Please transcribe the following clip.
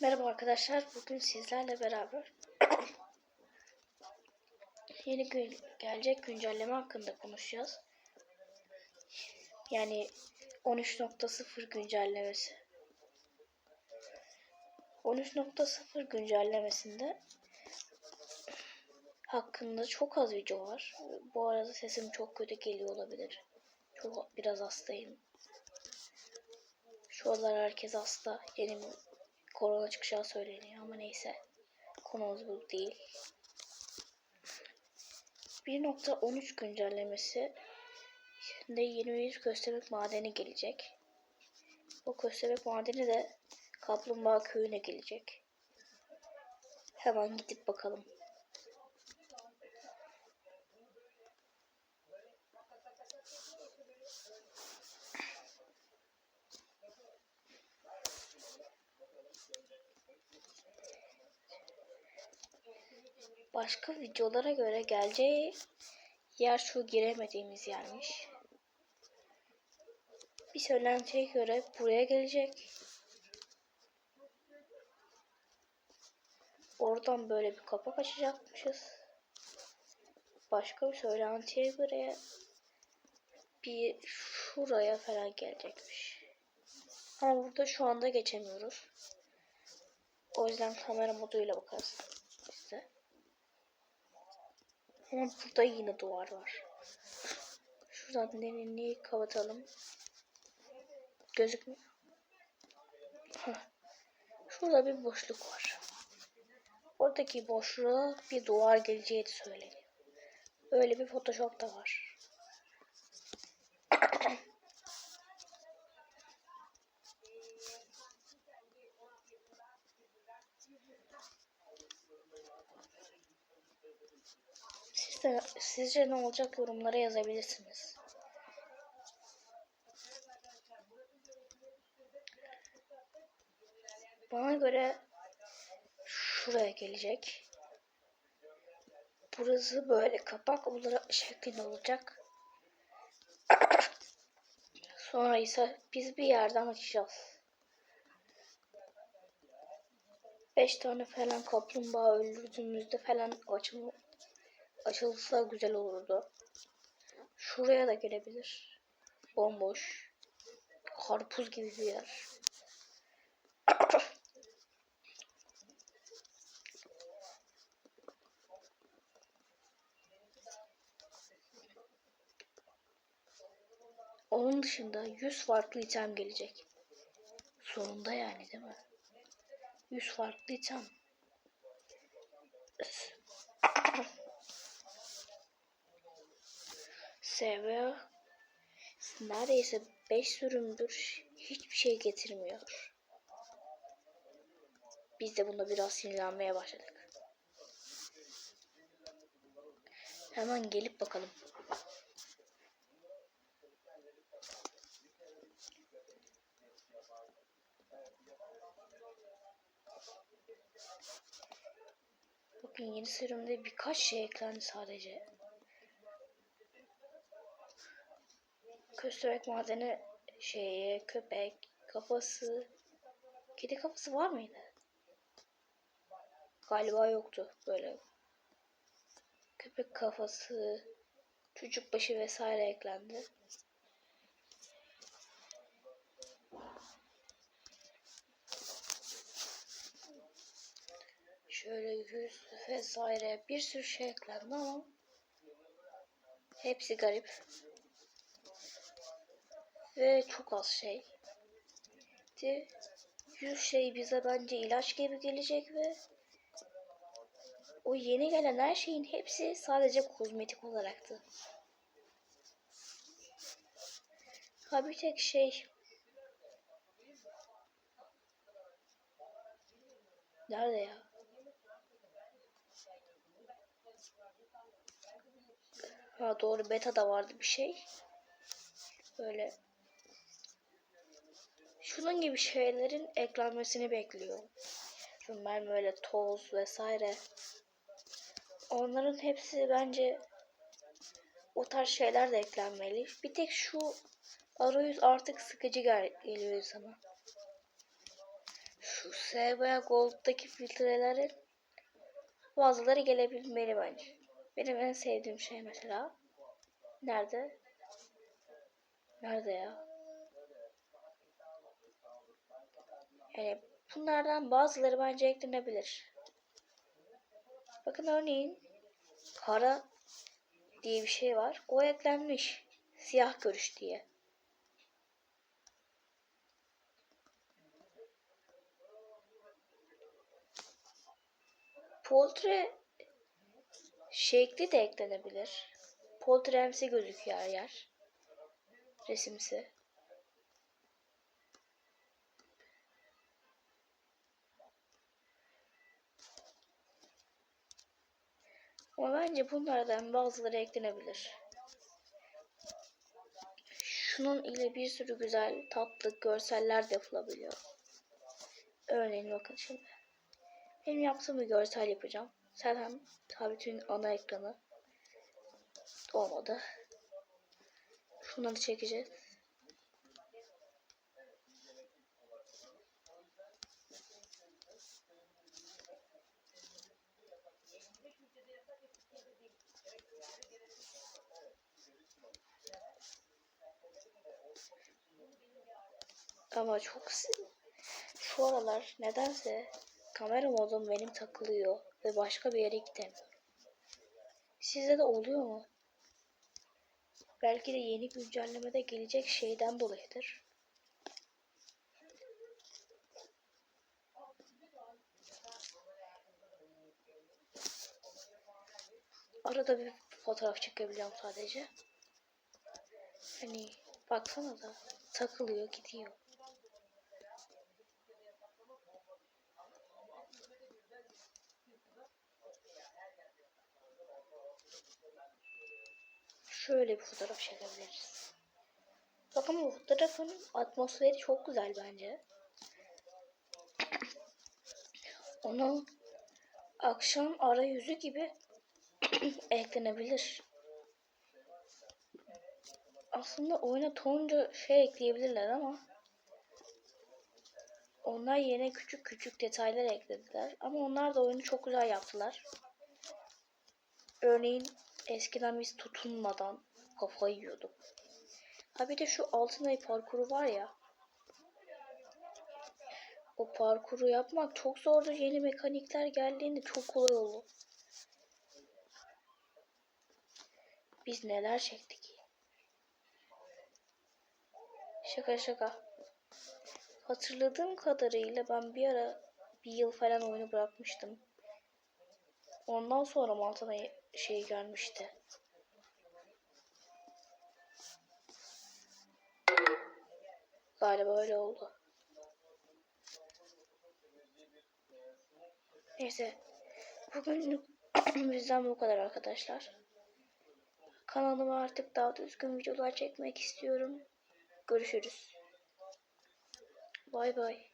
Merhaba arkadaşlar. Bugün sizlerle beraber yeni gün gelecek güncelleme hakkında konuşacağız. Yani 13.0 güncellemesi. 13.0 güncellemesinde hakkında çok az video var. Bu arada sesim çok kötü geliyor olabilir. Çok biraz hastayım. Şu aralar herkes hasta. Yeni korona çıkacağı söyleniyor ama neyse. Konumuz bu değil. 1.13 güncellemesi şimdi yeni bir köstebek madeni gelecek. O köstebek madeni de Kaplumbağa köyüne gelecek. Hemen gidip bakalım. Başka videolara göre geleceği yer şu giremediğimiz yermiş. Bir söylentiye göre buraya gelecek. Oradan böyle bir kapak açacakmışız. Başka bir söylentiye göre bir şuraya falan gelecekmiş. Ama burada şu anda geçemiyoruz. O yüzden kamera moduyla bakarız. Ama burada yine duvar var. Şuradan derinliği kapatalım. Gözükmüyor. Şurada bir boşluk var. Oradaki boşluğa bir duvar geleceği de söyleniyor. Öyle bir Photoshop da var. Siz de, sizce ne olacak yorumlara yazabilirsiniz. Bana göre şuraya gelecek. Burası böyle kapak olarak şeklinde olacak. Sonra ise biz bir yerden açacağız. 5 tane falan kaplumbağa öldürdüğümüzde falan açım açılsa güzel olurdu. Şuraya da gelebilir. Bomboş. Karpuz gibi bir yer. Onun dışında 100 farklı item gelecek. Sonunda yani değil mi? 100 farklı item. SV neredeyse 5 sürümdür hiçbir şey getirmiyor. Biz de bunda biraz sinirlenmeye başladık. Hemen gelip bakalım. Bakın yeni sürümde birkaç şey eklendi sadece. Köstebek madeni şeye köpek kafası kedi kafası var mıydı? Galiba yoktu böyle. Köpek kafası, çocuk başı vesaire eklendi. Şöyle yüz vesaire bir sürü şey eklendi ama hepsi garip. Ve çok az şey. Yüz şey bize bence ilaç gibi gelecek ve o yeni gelen her şeyin hepsi sadece kozmetik olaraktı. Ha bir tek şey Nerede ya? Ha doğru beta da vardı bir şey. Böyle şunun gibi şeylerin eklenmesini bekliyor. Bunlar böyle toz vesaire. Onların hepsi bence o tarz şeyler de eklenmeli. Bir tek şu arayüz artık sıkıcı gel geliyor sana. şu Sevaya Gold'daki filtrelerin bazıları gelebilmeli bence. Benim en sevdiğim şey mesela. Nerede? Nerede ya? Yani bunlardan bazıları bence eklenebilir. Bakın örneğin kara diye bir şey var. O eklenmiş. Siyah görüş diye. Poltre şekli de eklenebilir. Poltremsi gözüküyor yer. Resimsi. Ama bence bunlardan bazıları eklenebilir. Şunun ile bir sürü güzel tatlı görseller de yapılabiliyor. Örneğin bakın şimdi. Benim yaptığım bir görsel yapacağım. Zaten tabletin ana ekranı olmadı. Şunları çekeceğiz. Ama çok şu aralar nedense kamera modum benim takılıyor ve başka bir yere gidemiyorum. Sizde de oluyor mu? Belki de yeni güncellemede gelecek şeyden dolayıdır. Arada bir fotoğraf çekebiliyorum sadece. Hani baksana da takılıyor gidiyor. Şöyle bir fotoğraf çekebiliriz. Bakın bu fotoğrafın atmosferi çok güzel bence. Onu akşam arayüzü gibi eklenebilir. Aslında oyuna tonca şey ekleyebilirler ama onlar yine küçük küçük detaylar eklediler. Ama onlar da oyunu çok güzel yaptılar. Örneğin eskiden biz tutunmadan kafayı yiyorduk. Ha bir de şu altın ay parkuru var ya. O parkuru yapmak çok zordu. Yeni mekanikler geldiğinde çok kolay oldu. Biz neler çektik. Şaka şaka. Hatırladığım kadarıyla ben bir ara bir yıl falan oyunu bırakmıştım. Ondan sonra Malta'na şey gelmişti. Galiba öyle oldu. Neyse. Bugün bizden bu kadar arkadaşlar. Kanalıma artık daha düzgün videolar çekmek istiyorum. Görüşürüz. Bay bay.